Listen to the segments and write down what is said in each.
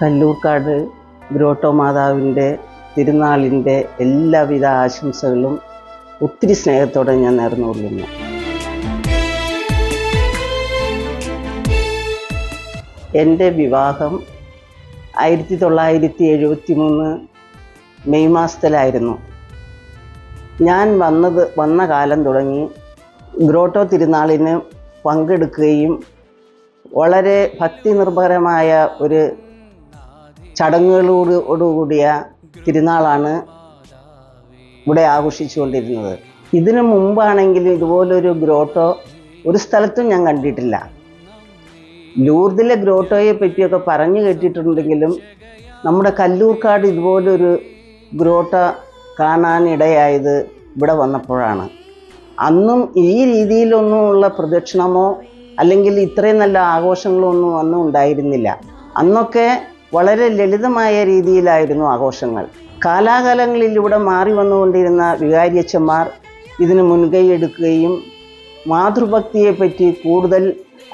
Kallurkad grotto മാതാവിന്റെ തിരുനാളിന്റെ എല്ലാവിധ ആശംസകളും ഒത്തിരി സ്നേഹത്തോടെ ഞാൻ നേർന്നുകൊള്ളുന്നു. എന്റെ വിവാഹം ആയിരത്തി തൊള്ളായിരത്തി എഴുപത്തി മൂന്ന് മെയ് മാസത്തിലായിരുന്നു. ഞാൻ വന്നത് വന്ന കാലം തുടങ്ങി ഗ്രോട്ടോ തിരുനാളിന് പങ്കെടുക്കുകയും വളരെ ഭക്തി നിർഭരമായ ഒരു ചടങ്ങുകളോടുകൂടിയ തിരുനാളാണ് ഇവിടെ ആഘോഷിച്ചുകൊണ്ടിരുന്നത്. ഇതിനു മുമ്പാണെങ്കിലും ഇതുപോലൊരു ഗ്രോട്ടോ ഒരു സ്ഥലത്തും ഞാൻ കണ്ടിട്ടില്ല. ലൂർദിലെ ഗ്രോട്ടോയെ പറ്റിയൊക്കെ പറഞ്ഞു കേട്ടിട്ടുണ്ടെങ്കിലും നമ്മുടെ കല്ലൂർക്കാട് ഇതുപോലൊരു ഗ്രോട്ട കാണാനിടയായത് ഇവിടെ വന്നപ്പോഴാണ്. അന്നും ഈ രീതിയിലൊന്നുമുള്ള പ്രദക്ഷിണമോ അല്ലെങ്കിൽ ഇത്രയും നല്ല ആഘോഷങ്ങളോ ഒന്നും അന്നും ഉണ്ടായിരുന്നില്ല. അന്നൊക്കെ വളരെ ലളിതമായ രീതിയിലായിരുന്നു ആഘോഷങ്ങൾ. കാലാകാലങ്ങളിലൂടെ മാറി വന്നുകൊണ്ടിരുന്ന വികാരിയച്ചന്മാർ ഇതിന് മുൻകൈ എടുക്കുകയും മാതൃഭക്തിയെപ്പറ്റി കൂടുതൽ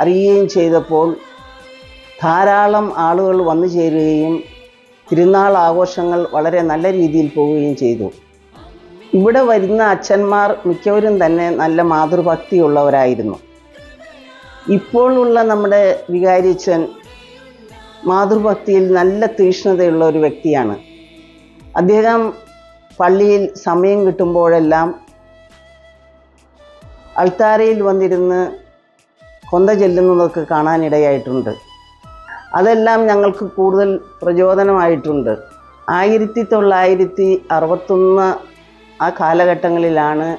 അറിയുകയും ചെയ്തപ്പോൾ ധാരാളം ആളുകൾ വന്നു ചേരുകയും തിരുനാൾ ആഘോഷങ്ങൾ വളരെ നല്ല രീതിയിൽ പോവുകയും ചെയ്തു. ഇവിടെ വരുന്ന അച്ഛന്മാർ മിക്കവരും തന്നെ നല്ല മാതൃഭക്തിയുള്ളവരായിരുന്നു. ഇപ്പോഴുള്ള നമ്മുടെ വികാരിച്ചൻ മാതൃഭക്തിയിൽ നല്ല തീക്ഷ്ണതയുള്ള ഒരു വ്യക്തിയാണ്. അദ്ദേഹം പള്ളിയിൽ സമയം കിട്ടുമ്പോഴെല്ലാം അൾത്താരയിൽ വന്നിരുന്ന് കൊന്ത ചെല്ലുന്നതൊക്കെ കാണാനിടയായിട്ടുണ്ട്. അതെല്ലാം ഞങ്ങൾക്ക് കൂടുതൽ പ്രചോദനമായിട്ടുണ്ട്. ആയിരത്തി തൊള്ളായിരത്തി അറുപത്തൊന്ന് ആ കാലഘട്ടങ്ങളിലാണ്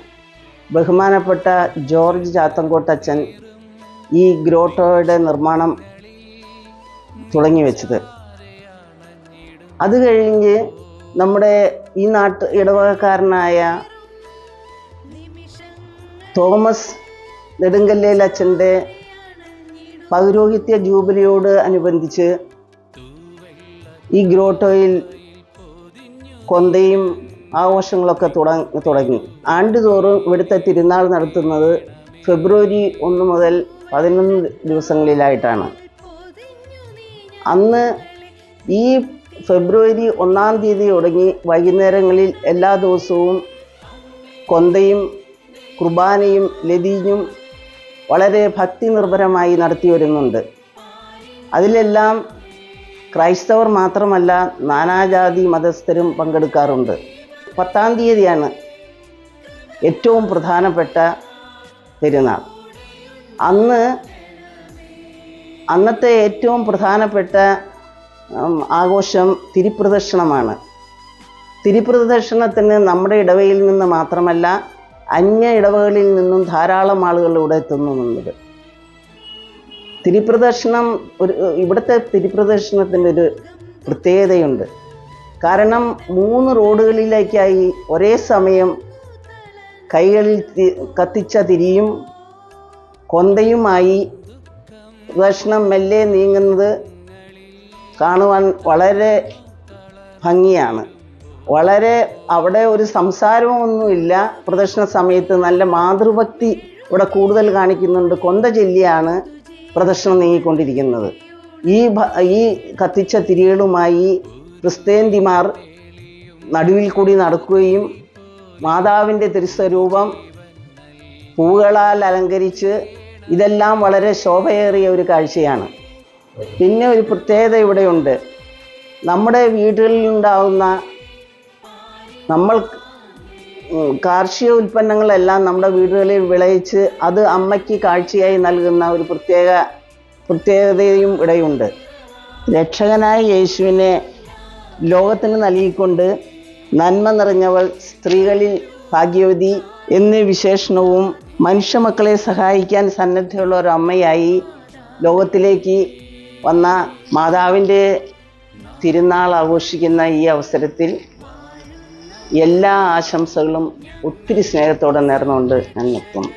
ബഹുമാനപ്പെട്ട ജോർജ് ചാത്തങ്കോട്ടച്ചൻ ഈ ഗ്രോട്ടോയുടെ നിർമ്മാണം തുടങ്ങി വെച്ചത് അത് കഴിഞ്ഞ് നമ്മുടെ ഈ നാട്ട് ഇടവകക്കാരനായ തോമസ് നെടുങ്കല്ലേൽ അച്ഛന്റെ പൗരോഹിത്യ ജൂബിലിയോട് അനുബന്ധിച്ച് ഈ ഗ്രോട്ടോയിൽ കൊന്തയും ആഘോഷങ്ങളൊക്കെ തുടങ്ങി. ആണ്ടുതോറും ഇവിടുത്തെ തിരുനാൾ നടത്തുന്നത് ഫെബ്രുവരി ഒന്ന് മുതൽ പതിനൊന്ന് ദിവസങ്ങളിലായിട്ടാണ്. അന്ന് ഈ ഫെബ്രുവരി ഒന്നാം തീയതി തുടങ്ങി വൈകുന്നേരങ്ങളിൽ എല്ലാ ദിവസവും കൊന്തയും കുർബാനയും ലതീഞ്ഞും വളരെ ഭക്തി നിർഭരമായി നടത്തി വരുന്നുണ്ട്. അതിലെല്ലാം ക്രൈസ്തവർ മാത്രമല്ല നാനാജാതി മതസ്ഥരും പങ്കെടുക്കാറുണ്ട്. പത്താം തീയതിയാണ് ഏറ്റവും പ്രധാനപ്പെട്ട പെരുന്നാൾ. അന്ന് അന്നത്തെ ഏറ്റവും പ്രധാനപ്പെട്ട ആഘോഷം തിരിപ്രദക്ഷിണമാണ് തിരിപ്രദക്ഷിണത്തിന് നമ്മുടെ ഇടവയിൽ നിന്ന് മാത്രമല്ല അന്യ ഇടവകളിൽ നിന്നും ധാരാളം ആളുകൾ ഇവിടെ എത്തുന്നുണ്ട് തിരിപ്രദക്ഷിണം ഒരു ഇവിടുത്തെ തിരിപ്രദക്ഷിണത്തിന്റെ ഒരു പ്രത്യേകതയുണ്ട്. കാരണം മൂന്ന് റോഡുകളിലേക്കായി ഒരേ സമയം കൈകളിൽ കത്തിച്ച തിരിയും കൊന്തയുമായി പ്രദക്ഷിണം മെല്ലെ നീങ്ങുന്നത് കാണുവാൻ വളരെ ഭംഗിയാണ്. വളരെ അവിടെ ഒരു സംസാരമൊന്നുമില്ല പ്രദർശന സമയത്ത് നല്ല മാതൃഭക്തി ഇവിടെ കൂടുതൽ കാണിക്കുന്നുണ്ട്. കൊന്ത ചൊല്ലിയാണ് പ്രദർശനം നീങ്ങിക്കൊണ്ടിരിക്കുന്നത്. ഈ ഈ കത്തിച്ച തിരികളുമായി ക്രിസ്ത്യേന്തിമാർ നടുവിൽ കൂടി നടക്കുകയും മാതാവിന്റെ തിരുസ്വരൂപം പൂവുകളാൽ അലങ്കരിച്ച് ഇതെല്ലാം വളരെ ശോഭയേറിയ ഒരു കാഴ്ചയാണ്. പിന്നെ ഒരു പ്രത്യേകത ഇവിടെയുണ്ട്. നമ്മുടെ വീടുകളിൽ ഉണ്ടാകുന്ന നമ്മൾ കാർഷിക ഉൽപ്പന്നങ്ങളെല്ലാം നമ്മുടെ വീടുകളിൽ വിളയിച്ച് അത് അമ്മയ്ക്ക് കാഴ്ചയായി നൽകുന്ന ഒരു പ്രത്യേക പ്രത്യേകതയും ഇടയുണ്ട് രക്ഷകനായ യേശുവിനെ ലോകത്തിന് നൽകിക്കൊണ്ട് നന്മ നിറഞ്ഞവൾ സ്ത്രീകളിൽ ഭാഗ്യവതി എന്നീ വിശേഷണവും മനുഷ്യമക്കളെ സഹായിക്കാൻ സന്നദ്ധയുള്ള ഒരു അമ്മയായി ലോകത്തിലേക്ക് വന്ന മാതാവിന്റെ തിരുനാൾ ആഘോഷിക്കുന്ന ഈ അവസരത്തിൽ എല്ലാ ആശംസകളും ഒത്തിരി സ്നേഹത്തോടെ നേർന്നുകൊണ്ട് ഞാൻ നിർത്തുന്നു.